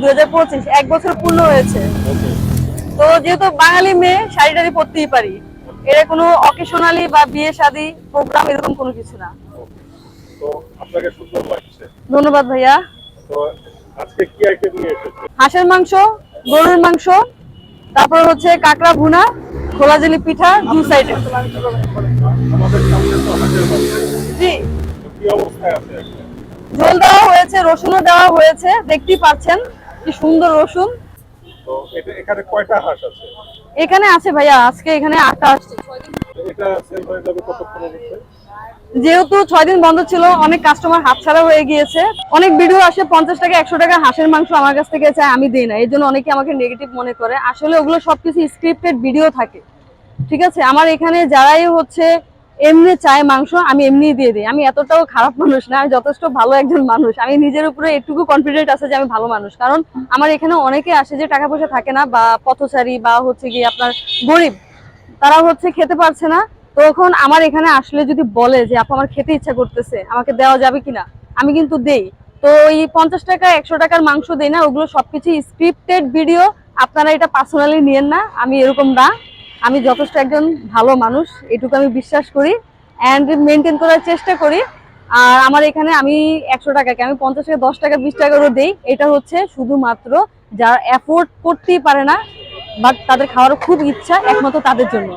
দুই হাজার পঁচিশ এক বছর পূর্ণ হয়েছে। তো যেহেতু বাঙালি মেয়ে শাড়ি টাড়ি পরতেই পারি। এটা কোনো অকেশনালি বা বিয়ে শাদী প্রোগ্রাম এরকম কোনো কিছু না। ধন্যবাদ ভাইয়া। হাঁসের মাংস গরুর মাংস তারপর হচ্ছে কাঁকড়া ভুনা খোলা জেলি পিঠা দু জি। এখন? ঝোল দেওয়া হয়েছে রসুনও দেওয়া হয়েছে দেখতেই পাচ্ছেন। কি সুন্দর রসুন। তো এটা এখানে কয়টা হাঁস আছে? এখানে আছে ভাইয়া আজকে এখানে আটটা আসছে এটা সেল হয়ে যাবে কতক্ষণের মধ্যে? যেহেতু ছয় দিন বন্ধ ছিল অনেক কাস্টমার হাতছাড়া হয়ে গিয়েছে। অনেক ভিডিও আসে পঞ্চাশ টাকা একশো টাকা হাঁসের মাংস আমার কাছ থেকে চায় আমি দিই না। এই জন্য অনেকে আমাকে নেগেটিভ মনে করে। আসলে ওগুলো সবকিছু স্ক্রিপ্টেড ভিডিও থাকে। ঠিক আছে? আমার এখানে যারাই হচ্ছে এমনি চায় মাংস, আমি এমনি দিয়ে দিই। আমি এতটাও খারাপ মানুষ না, আমি যথেষ্ট ভালো একজন মানুষ। আমি নিজের উপরে একটুকু কনফিডেন্ট আছে যে আমি ভালো মানুষ। কারণ আমার এখানে অনেকে আসে যে টাকা পয়সা থাকে না, বা পথচারী, বা হচ্ছে গিয়ে আপনার গরিব। তারা হচ্ছে খেতে পারছে না। তখন আমার এখানে আসলে যদি বলে যে, আপু, আমার খেতে ইচ্ছা করতেছে, আমাকে দেওয়া যাবে কিনা? আমি কিন্তু দেই। তো ওই পঞ্চাশ টাকা, একশো টাকার মাংস দেই না, ওগুলো সবকিছু স্ক্রিপ্টেড ভিডিও আপনারা এটা পার্সোনালি নিয়েন না, আমি এরকম না। আমি যথেষ্ট একজন ভালো মানুষ, এটুকু আমি বিশ্বাস করি অ্যান্ড মেনটেন করার চেষ্টা করি। আর আমার এখানে আমি একশো টাকাকে, আমি পঞ্চাশ থেকে দশ টাকা, বিশ টাকা করে দিই। এটা হচ্ছে শুধুমাত্র যারা অ্যাফোর্ড করতেই পারে না বাট তাদের খাওয়ার খুব ইচ্ছা, একমাত্র তাদের জন্য।